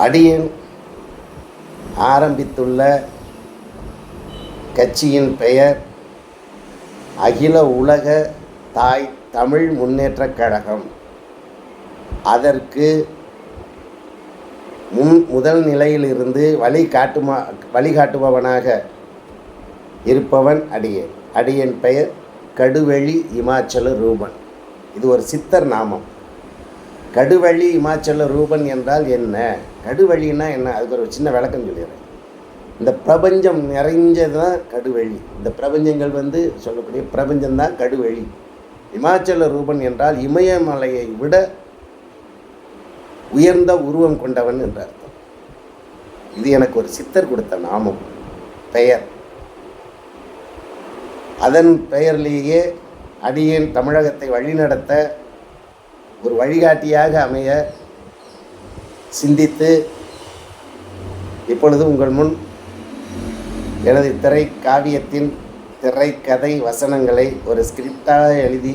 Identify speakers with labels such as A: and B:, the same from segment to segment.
A: அடியன் ஆரம்பித்துள்ள கட்சியின் பெயர் அகில உலக தாய் தமிழ் முன்னேற்றக் கழகம். அதற்கு முன் முதல் நிலையிலிருந்து வழி காட்டுமா வழிகாட்டுபவனாக இருப்பவன் அடியேன். அடியன் பெயர் கடுவெளி இமாச்சல ரூபன். இது ஒரு சித்தர் நாமம். கடுவழி இமாச்சல ரூபன் என்றால் என்ன? கடுவழின்னா என்ன? அதுக்கு ஒரு சின்ன விளக்கம் சொல்லிடுறேன். இந்த பிரபஞ்சம் நிறைஞ்சது தான் கடுவழி. இந்த பிரபஞ்சங்கள் வந்து சொல்லக்கூடிய பிரபஞ்சம்தான் கடுவழி. இமாச்சல ரூபன் என்றால் இமயமலையை விட உயர்ந்த உருவம் கொண்டவன் என்ற அர்த்தம். இது எனக்கு ஒரு சித்தர் கொடுத்த நாமம் பெயர். அதன் பெயர்லேயே அடியேன் தமிழகத்தை வழிநடத்த ஒரு வழிகாட்டியாக அமைய சிந்தித்து இப்பொழுது உங்கள் முன் எனது திரை காவியத்தின் திரைக்கதை வசனங்களை ஒரு ஸ்கிரிப்டாக எழுதி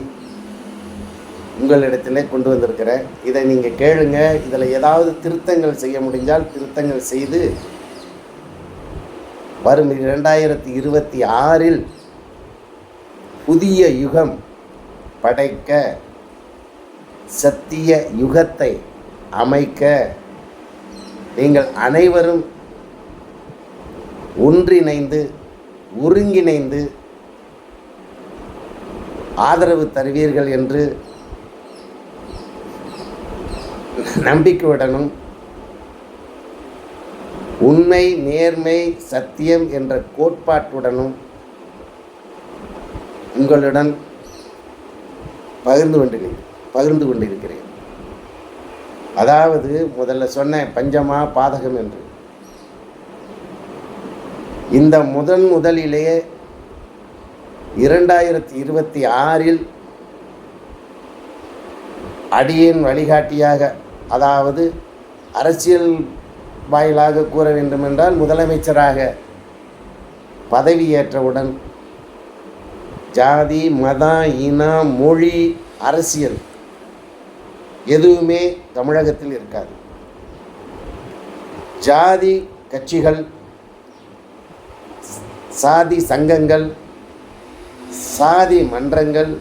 A: உங்களிடத்திலே கொண்டு வந்திருக்கிறேன். இதை நீங்கள் கேளுங்க. இதில் ஏதாவது திருத்தங்கள் செய்ய முடிஞ்சால் திருத்தங்கள் செய்து வரும் இரண்டாயிரத்தி இருபத்தி ஆறில் புதிய யுகம் படைக்க சத்திய யுகத்தை அமைக்க நீங்கள் அனைவரும் ஒன்றிணைந்து ஒருங்கிணைந்து ஆதரவு தருவீர்கள் என்று நம்பிக்கையுடனும் உண்மை நேர்மை சத்தியம் என்ற கோட்பாட்டுடனும் உங்களுடன் பகிர்ந்து கொண்டிருக்கிறேன் பகிர்ந்து கொண்டிருக்கிறேன். அதாவது முதல்ல சொன்னேன் பஞ்சமா பாதகம் என்று. இந்த முதன் முதலிலேயே இரண்டாயிரத்தி இருபத்தி ஆறில் அடியின் வழிகாட்டியாக அதாவது அரசியல் வாயிலாக கூற வேண்டுமென்றால் முதலமைச்சராக பதவியேற்றவுடன் ஜாதி மதம் இனம் மொழி அரசியல் எதுவுமே தமிழகத்தில் இருக்காது. ஜாதி கட்சிகள் சாதி சங்கங்கள் சாதி மன்றங்கள்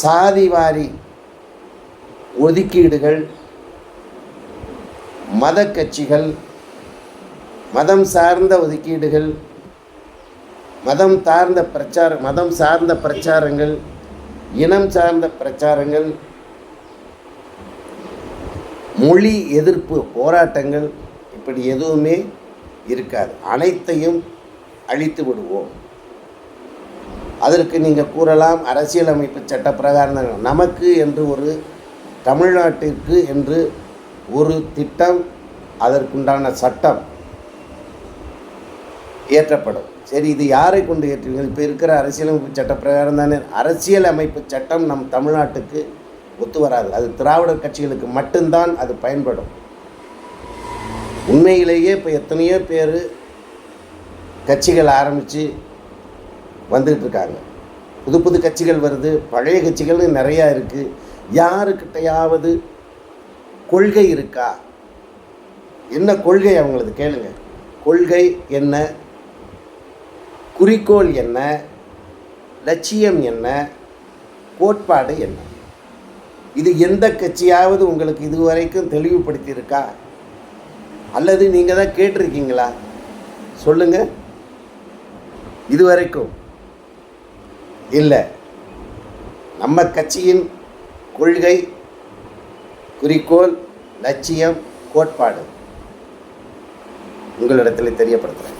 A: சாதிவாரி ஒதுக்கீடுகள் மத கட்சிகள் மதம் சார்ந்த ஒதுக்கீடுகள் மதம் சார்ந்த பிரச்சார மதம் சார்ந்த பிரச்சாரங்கள் இனம் சார்ந்த பிரச்சாரங்கள் மொழி எதிர்ப்பு போராட்டங்கள் இப்படி எதுவுமே இருக்காது. அனைத்தையும் அழித்து விடுவோம். அதற்கு நீங்கள் கூறலாம் அரசியலமைப்பு சட்ட பிரகாரம் தான் நமக்கு என்று ஒரு தமிழ்நாட்டிற்கு என்று ஒரு திட்டம் அதற்குண்டான சட்டம் இயற்றப்படும். சரி இது யாரை கொண்டு ஏற்றுவீங்க இப்போ இருக்கிற அரசியலமைப்பு சட்ட பிரகாரம் தானே. அரசியலமைப்பு சட்டம் நம் தமிழ்நாட்டுக்கு ஒத்து வராது. அது திராவிடர் கட்சிகளுக்கு மட்டும்தான் அது பயன்படும். உண்மையிலேயே இப்போ எத்தனையோ பேர் கட்சிகள் ஆரம்பித்து வந்துக்கிட்டு இருக்காங்க. புது புது கட்சிகள் வருது பழைய கட்சிகளும் நிறையா இருக்குது யாருக்கிட்டையாவது கொள்கை இருக்கா? என்ன கொள்கை அவங்களது கேளுங்க. கொள்கை என்ன? குறிக்கோள் என்ன? லட்சியம் என்ன? கோட்பாடு என்ன? இது எந்த கட்சியாவது உங்களுக்கு இதுவரைக்கும் தெளிவுபடுத்தியிருக்கா? அல்லது நீங்கள் தான் கேட்டிருக்கீங்களா? சொல்லுங்கள் இதுவரைக்கும் இல்லை. நம்ம கட்சியின் கொள்கை குறிக்கோள் லட்சியம் கோட்பாடு உங்களிடத்தில் தெரியப்படுத்துகிறேன்